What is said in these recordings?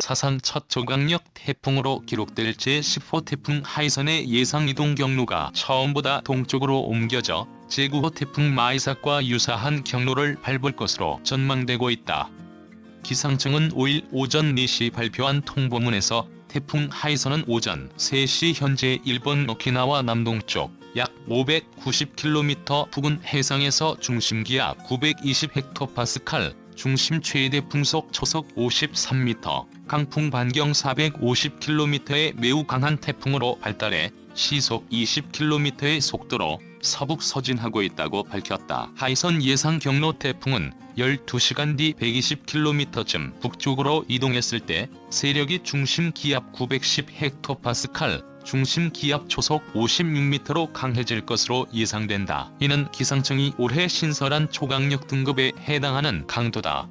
사상 첫 조강력 태풍으로 기록될 제10호 태풍 하이선의 예상 이동 경로가 처음보다 동쪽으로 옮겨져 제9호 태풍 마이삭과 유사한 경로를 밟을 것으로 전망되고 있다. 기상청은 5일 오전 4시 발표한 통보문에서 태풍 하이선은 오전 3시 현재 일본 오키나와 남동쪽 약 590km 부근 해상에서 중심 기압 920헥토파스칼, 중심 최대 풍속 초속 53m, 강풍 반경 450km의 매우 강한 태풍으로 발달해 시속 20km의 속도로 서북 서진하고 있다고 밝혔다. 하이선 예상 경로 태풍은 12시간 뒤 120km쯤 북쪽으로 이동했을 때 세력이 중심 기압 910헥토파스칼, 중심 기압 초속 56m로 강해질 것으로 예상된다. 이는 기상청이 올해 신설한 초강력 등급에 해당하는 강도다.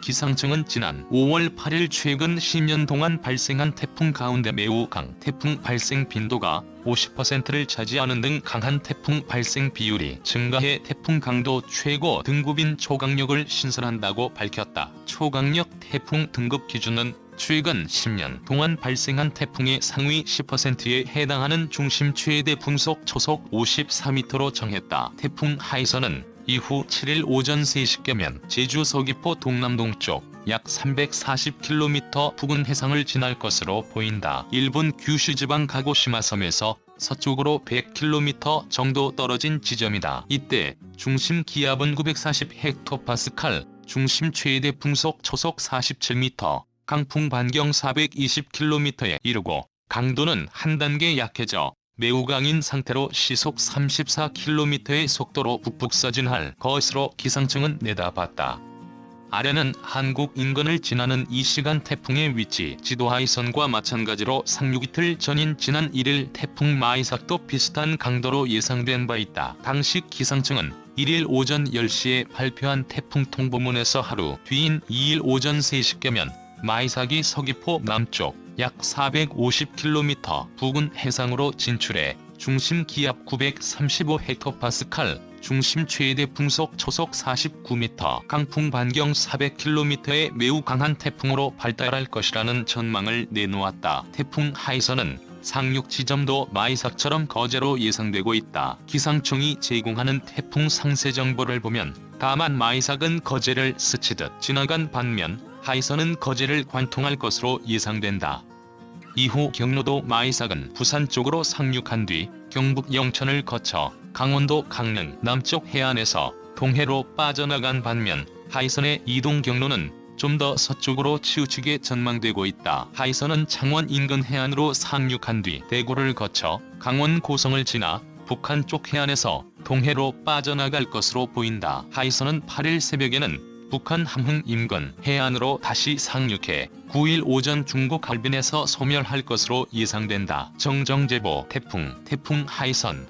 기상청은 지난 5월 8일 최근 10년 동안 발생한 태풍 가운데 매우 강 태풍 발생 빈도가 50%를 차지하는 등 강한 태풍 발생 비율이 증가해 태풍 강도 최고 등급인 초강력을 신설한다고 밝혔다. 초강력 태풍 등급 기준은 최근 10년 동안 발생한 태풍의 상위 10%에 해당하는 중심 최대 풍속 초속 54m로 정했다. 태풍 하이선은 이후 7일 오전 3시께면 제주 서귀포 동남동쪽 약 340km 부근 해상을 지날 것으로 보인다. 일본 규슈 지방 가고시마 섬에서 서쪽으로 100km 정도 떨어진 지점이다. 이때 중심 기압은 940헥토파스칼, 중심 최대 풍속 초속 47m, 강풍 반경 420km에 이르고 강도는 한 단계 약해져 매우 강인 상태로 시속 34km의 속도로 북북 서진할 것으로 기상청은 내다봤다. 아래는 한국 인근을 지나는 이 시간 태풍의 위치 지도 하이선과 마찬가지로 상륙 이틀 전인 지난 1일 태풍 마이삭도 비슷한 강도로 예상된 바 있다. 당시 기상청은 1일 오전 10시에 발표한 태풍 통보문에서 하루 뒤인 2일 오전 3시께면 마이삭이 서귀포 남쪽 약 450km 부근 해상으로 진출해 중심 기압 935헥토파스칼, 중심 최대 풍속 초속 49m, 강풍 반경 400km의 매우 강한 태풍으로 발달할 것이라는 전망을 내놓았다. 태풍 하이선은 상륙 지점도 마이삭처럼 거제로 예상되고 있다. 기상청이 제공하는 태풍 상세 정보를 보면 다만 마이삭은 거제를 스치듯 지나간 반면 하이선은 거제를 관통할 것으로 예상된다. 이후 경로도 마이삭은 부산 쪽으로 상륙한 뒤 경북 영천을 거쳐 강원도 강릉 남쪽 해안에서 동해로 빠져나간 반면 하이선의 이동 경로는 좀 더 서쪽으로 치우치게 전망되고 있다. 하이선은 창원 인근 해안으로 상륙한 뒤 대구를 거쳐 강원 고성을 지나 북한 쪽 해안에서 동해로 빠져나갈 것으로 보인다. 하이선은 8일 새벽에는 북한 함흥 인근 해안으로 다시 상륙해 9일 오전 중국 할빈에서 소멸할 것으로 예상된다. 정정제보 태풍 태풍 하이선